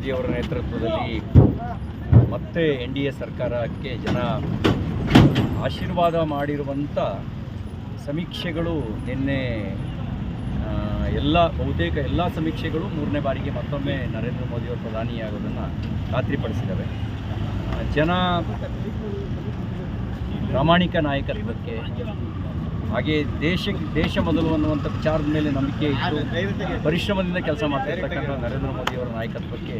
ಮೋದಿಯವರ ನೇತೃತ್ವದಲ್ಲಿ ಮತ್ತೆ ಎನ್ ಡಿ ಎ ಸರ್ಕಾರಕ್ಕೆ ಜನ ಆಶೀರ್ವಾದ ಮಾಡಿರುವಂಥ ಸಮೀಕ್ಷೆಗಳು ನಿನ್ನೆ ಎಲ್ಲ ಬಹುತೇಕ ಎಲ್ಲ ಸಮೀಕ್ಷೆಗಳು ಮೂರನೇ ಬಾರಿಗೆ ಮತ್ತೊಮ್ಮೆ ನರೇಂದ್ರ ಮೋದಿಯವರು ಪ್ರಧಾನಿಯಾಗೋದನ್ನು ಖಾತ್ರಿಪಡಿಸಿದ್ದಾವೆ. ಜನ ಪ್ರಾಮಾಣಿಕ ನಾಯಕತ್ವಕ್ಕೆ ಹಾಗೆ ದೇಶ ದೇಶ ಮೊದಲು ಅನ್ನುವಂಥ ವಿಚಾರದ ಮೇಲೆ ನಂಬಿಕೆ ಇಟ್ಟು ಪರಿಶ್ರಮದಿಂದ ಕೆಲಸ ಮಾಡ್ತಾ ಇರ್ತಕ್ಕಂಥ ನರೇಂದ್ರ ಮೋದಿಯವರ ನಾಯಕತ್ವಕ್ಕೆ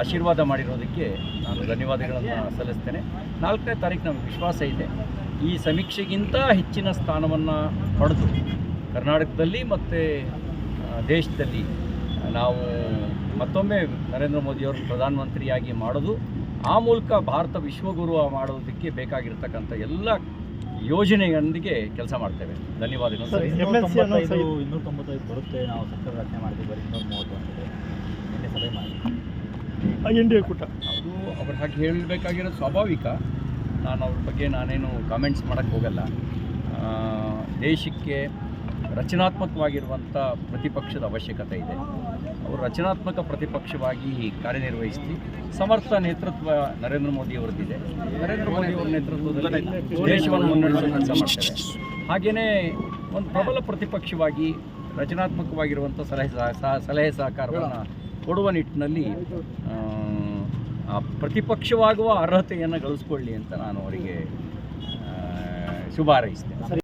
ಆಶೀರ್ವಾದ ಮಾಡಿರೋದಕ್ಕೆ ನಾನು ಧನ್ಯವಾದಗಳನ್ನು ಸಲ್ಲಿಸ್ತೇನೆ. ನಾಲ್ಕನೇ ತಾರೀಕು ನಮಗೆ ವಿಶ್ವಾಸ ಇದೆ. ಈ ಸಮೀಕ್ಷೆಗಿಂತ ಹೆಚ್ಚಿನ ಸ್ಥಾನವನ್ನು ಪಡೆದು ಕರ್ನಾಟಕದಲ್ಲಿ ಮತ್ತು ದೇಶದಲ್ಲಿ ನಾವು ಮತ್ತೊಮ್ಮೆ ನರೇಂದ್ರ ಮೋದಿಯವರು ಪ್ರಧಾನಮಂತ್ರಿಯಾಗಿ ಮಾಡೋದು, ಆ ಮೂಲಕ ಭಾರತ ವಿಶ್ವಗುರು ಮಾಡೋದಕ್ಕೆ ಬೇಕಾಗಿರ್ತಕ್ಕಂಥ ಎಲ್ಲ ಯೋಜನೆಯೊಂದಿಗೆ ಕೆಲಸ ಮಾಡ್ತೇವೆ. ಧನ್ಯವಾದಗಳು ಸರ್, ಇನ್ನೂರ ತೊಂಬತ್ತೈದು ಬರುತ್ತೆ. ನಾವು ಸರ್ಕಾರ ರಚನೆ ಮಾಡ್ತೀವಿ ಬರೀ ಇನ್ನೂರ ಮೂವತ್ತು ಅಂತಿದೆ. ನಿನ್ನೆ ಸಭೆ ಮಾಡಿ. ಎನ್ ಡಿ ಎ ಕೂಟ. ಅದು ಅವ್ರ ಹಾಗೆ ಹೇಳಬೇಕಾಗಿರೋದು ಸ್ವಾಭಾವಿಕ. ನಾನು ಅವ್ರ ಬಗ್ಗೆ ನಾನೇನು ಕಾಮೆಂಟ್ಸ್ ಮಾಡೋಕ್ಕೆ ಹೋಗಲ್ಲ. ದೇಶಕ್ಕೆ ರಚನಾತ್ಮಕವಾಗಿರುವಂಥ ಪ್ರತಿಪಕ್ಷದ ಅವಶ್ಯಕತೆ ಇದೆ. ಅವರು ರಚನಾತ್ಮಕ ಪ್ರತಿಪಕ್ಷವಾಗಿ ಕಾರ್ಯನಿರ್ವಹಿಸಿ ಸಮರ್ಥ ನೇತೃತ್ವ ನರೇಂದ್ರ ಮೋದಿ ಅವರದ್ದಿದೆ. ನರೇಂದ್ರ ಮೋದಿ ಅವರ ನೇತೃತ್ವದಲ್ಲಿ ದೇಶವನ್ನು ಮುನ್ನಡೆಸಲು ಮಾಡ್ತಾರೆ ಹಾಗೆಯೇ ಒಂದು ಪ್ರಬಲ ಪ್ರತಿಪಕ್ಷವಾಗಿ ರಚನಾತ್ಮಕವಾಗಿರುವಂಥ ಸಲಹೆ ಸಲಹೆ ಸಹಕಾರವನ್ನು ಕೊಡುವ ನಿಟ್ಟಿನಲ್ಲಿ ಪ್ರತಿಪಕ್ಷವಾಗುವ ಅರ್ಹತೆಯನ್ನು ಗಳಿಸ್ಕೊಳ್ಳಿ ಅಂತ ನಾನು ಅವರಿಗೆ ಶುಭ ಹಾರೈಸ್ತೇನೆ.